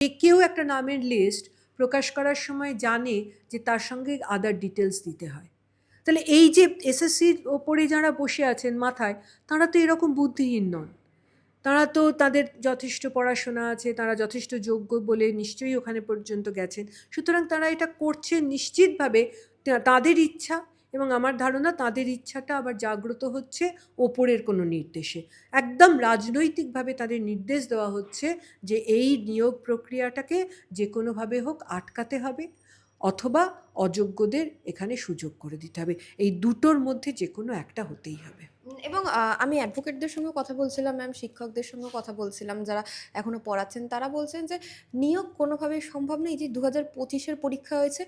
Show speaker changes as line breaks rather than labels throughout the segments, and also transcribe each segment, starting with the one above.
কেউ একটা নামের লিস্ট প্রকাশ করার সময় জানে যে তার সঙ্গে আদার ডিটেলস দিতে হয়। তাহলে এই যে এসএসসির ওপরে যারা বসে আছেন মাথায়, তারা তো এরকম বুদ্ধিহীন নন। তারা তো তাদের যথেষ্ট পড়াশোনা আছে, তারা যথেষ্ট যোগ্য বলে নিশ্চয়ই ওখানে পর্যন্ত গেছেন। সুতরাং তারা এটা করছে নিশ্চিতভাবে তাদের ইচ্ছা এবং আমার ধারণা তাদের ইচ্ছাটা আবার জাগ্রত হচ্ছে ওপরের কোনো নির্দেশে। একদম রাজনৈতিকভাবে তাদের নির্দেশ দেওয়া হচ্ছে যে এই নিয়োগ প্রক্রিয়াটাকে যে কোনোভাবে হোক আটকাতে হবে। অথবা অযোগ্যদের এখানে সুযোগ করে দিতে হবে। এই দুটোর মধ্যে যে কোনো একটা হতেই হবে।
এবং আমি অ্যাডভোকেটদের সঙ্গে কথা বলছিলাম ম্যাম শিক্ষকদের সঙ্গে কথা বলছিলাম, যারা এখনও পড়াচ্ছেন, তারা বলছেন যে, নিয়োগ কোনোভাবেই সম্ভব নেই যে দু হাজার পঁচিশের পরীক্ষা হয়েছে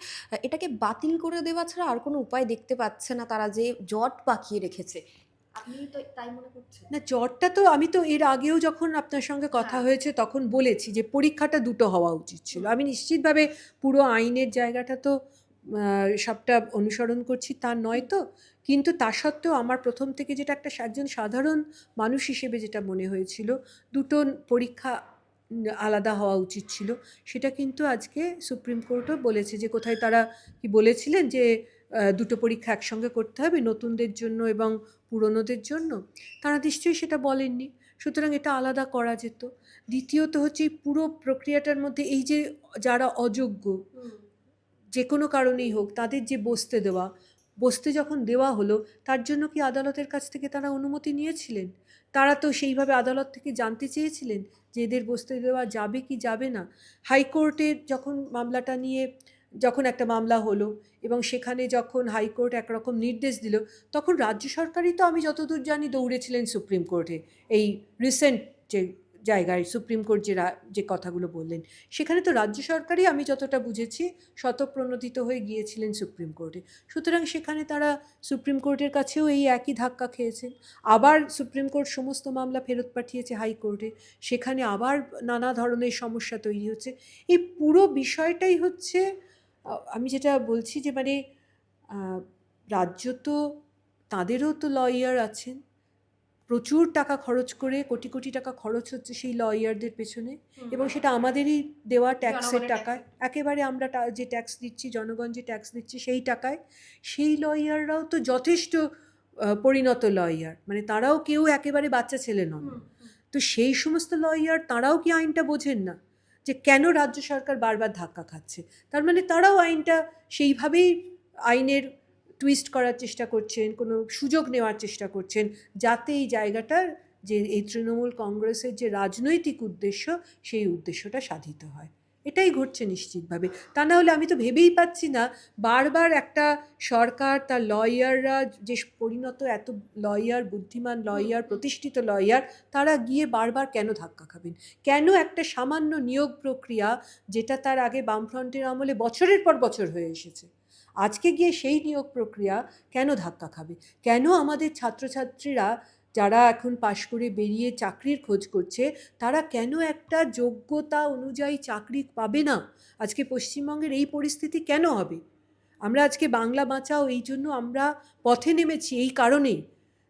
এটাকে বাতিল করে দেওয়া ছাড়া আর কোনো উপায় দেখতে পাচ্ছে না তারা যে জট পাকিয়ে রেখেছে। আপনি তো তাই মনে করছেন?
না জ্বরটা তো আমি তো এর আগেও যখন আপনার সঙ্গে কথা
হ্যাঁ।
হয়েছে তখন বলেছি যে পরীক্ষাটা দুটো হওয়া উচিত ছিল। আমি নিশ্চিতভাবে পুরো আইনের জায়গাটা তো সবটা অনুসরণ করছি তা নয় তো। কিন্তু তা সত্ত্বেও আমার প্রথম থেকে যেটা একটা একজন সাধারণ মানুষ হিসেবে যেটা মনে হয়েছিল দুটো পরীক্ষা আলাদা হওয়া উচিত ছিল। সেটা কিন্তু আজকে সুপ্রিম কোর্টও বলেছে যে কোথায় তারা কি বলেছিলেন যে দুটো পরীক্ষা একসঙ্গে করতে হবে নতুনদের জন্য এবং পুরনোদের জন্য। তারা নিশ্চয়ই সেটা বলেননি। সুতরাং এটা আলাদা করা যেত। দ্বিতীয়ত হচ্ছে এই পুরো প্রক্রিয়াটার মধ্যে এই যে যারা অযোগ্য যে কোনো কারণেই হোক তাদের যে বসতে দেওয়া বসতে যখন দেওয়া হলো তার জন্য কি আদালতের কাছ থেকে তারা অনুমতি নিয়েছিলেন? তারা তো সেইভাবে আদালত থেকে জানতে চেয়েছিলেন যে এদের বসতে দেওয়া যাবে কি যাবে না। হাইকোর্টে যখন মামলাটা নিয়ে যখন একটা মামলা হলো এবং সেখানে যখন হাইকোর্ট একরকম নির্দেশ দিল, তখন রাজ্য সরকারই তো আমি যতদূর জানি দৌড়েছিলেন সুপ্রিম কোর্টে। এই রিসেন্ট যে জায়গায় সুপ্রিম কোর্ট যে যে কথাগুলো বললেন, সেখানে তো রাজ্য সরকারই আমি যতটা বুঝেছি শতপ্রণোদিত হয়ে গিয়েছিলেন সুপ্রিম কোর্টে। সুতরাং সেখানে তারা সুপ্রিম কোর্টের কাছেও এই একই ধাক্কা খেয়েছেন। আবার সুপ্রিম কোর্ট সমস্ত মামলা ফেরত পাঠিয়েছে হাইকোর্টে, সেখানে আবার নানা ধরনের সমস্যা তৈরি হচ্ছে। এই পুরো বিষয়টাই হচ্ছে আমি যেটা বলছি যে মানে রাজ্য তো তাঁদেরও তো লয়ার আছেন। প্রচুর টাকা খরচ করে কোটি কোটি টাকা খরচ হচ্ছে সেই লয়ারদের পেছনে এবং সেটা আমাদেরই দেওয়া ট্যাক্সের টাকায়। একেবারে আমরা যে ট্যাক্স দিচ্ছি জনগণ যে ট্যাক্স দিচ্ছে সেই টাকায় সেই লয়াররাও তো যথেষ্ট পরিণত লয়ার মানে তারাও কেউ একেবারে বাচ্চা ছেলে নন। তো সেই সমস্ত লয়ার তারাও কি আইনটা বোঝেন না? যে কেন রাজ্য সরকার বারবার ধাক্কা খাচ্ছে? তার মানে তারাও আইনটা সেইভাবেই আইনের টুইস্ট করার চেষ্টা করছেন, কোনো সুযোগ নেওয়ার চেষ্টা করছেন, যাতে এই জায়গাটার যে এই তৃণমূল কংগ্রেসের যে রাজনৈতিক উদ্দেশ্য, সেই উদ্দেশ্যটা সাধিত হয়। এটাই ঘটছে নিশ্চিতভাবে। তা না হলে আমি তো ভেবেই পাচ্ছি না বারবার একটা সরকার তার লয়াররা যে পরিণত এত লয়ার বুদ্ধিমান লয়ার প্রতিষ্ঠিত লয়ার তারা গিয়ে বারবার কেন ধাক্কা খাবেন? কেন একটা সামান্য নিয়োগ প্রক্রিয়া যেটা তার আগে বামফ্রন্টের আমলে বছরের পর বছর হয়ে এসেছে আজকে গিয়ে সেই নিয়োগ প্রক্রিয়া কেন ধাক্কা খাবে? কেন আমাদের ছাত্রছাত্রীরা যারা এখন পাশ করে বেরিয়ে চাকরির খোঁজ করছে, তারা কেন একটা যোগ্যতা অনুযায়ী চাকরি পাবে না? আজকে পশ্চিমবঙ্গের এই পরিস্থিতি কেন হবে? আমরা আজকে বাংলা বাঁচাও, এই জন্য আমরা পথে নেমেছি এই কারণেই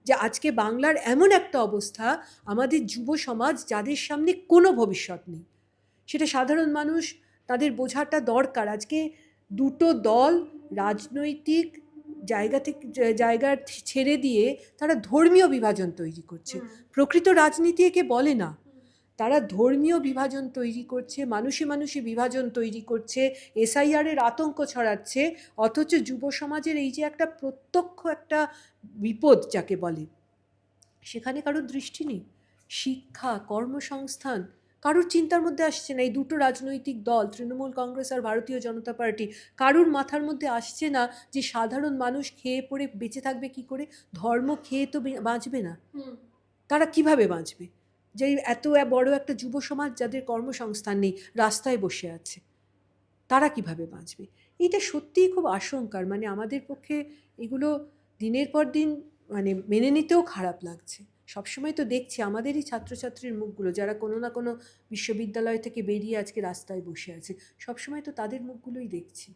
যে আজকে বাংলার এমন একটা অবস্থা, আমাদের যুব সমাজ যাদের সামনে কোনো ভবিষ্যৎ নেই। সেটা সাধারণ মানুষ, তাদের বোঝাটা দরকার। আজকে দুটো দল, রাজনৈতিক জায়গা থেকে জায়গা ছেড়ে দিয়ে তারা ধর্মীয় বিভাজন তৈরি করছে। প্রকৃত রাজনীতি একে বলে না। তারা ধর্মীয় বিভাজন তৈরি করছে মানুষে মানুষে বিভাজন তৈরি করছে এসআইআরের আতঙ্ক ছড়াচ্ছে অথচ যুব সমাজের এই যে একটা প্রত্যক্ষ একটা বিপদ যাকে বলে সেখানে কারোর দৃষ্টি নেই। শিক্ষা কর্মসংস্থান কারোর চিন্তার মধ্যে আসছে না। এই দুটো রাজনৈতিক দল তৃণমূল কংগ্রেস আর ভারতীয় জনতা পার্টি কারোর মাথার মধ্যে আসছে না যে সাধারণ মানুষ খেয়ে পড়ে বেঁচে থাকবে কি করে? ধর্ম খেয়ে তো বাঁচবে না। তারা কীভাবে বাঁচবে? যে এত বড় একটা যুব সমাজ যাদের কর্মসংস্থান নেই রাস্তায় বসে আছে তারা কীভাবে বাঁচবে? এটা সত্যিই খুব আশঙ্কার। মানে আমাদের পক্ষে এগুলো দিনের পর দিন মানে মেনে নিতেও খারাপ লাগছে। সবসময় তো দেখছি আমাদেরই ছাত্রছাত্রীর মুখগুলো, যারা কোনো না কোনো বিশ্ববিদ্যালয় থেকে বেরিয়ে আজকে রাস্তায় বসে আছে, সবসময় তো তাদের মুখগুলোই দেখছি।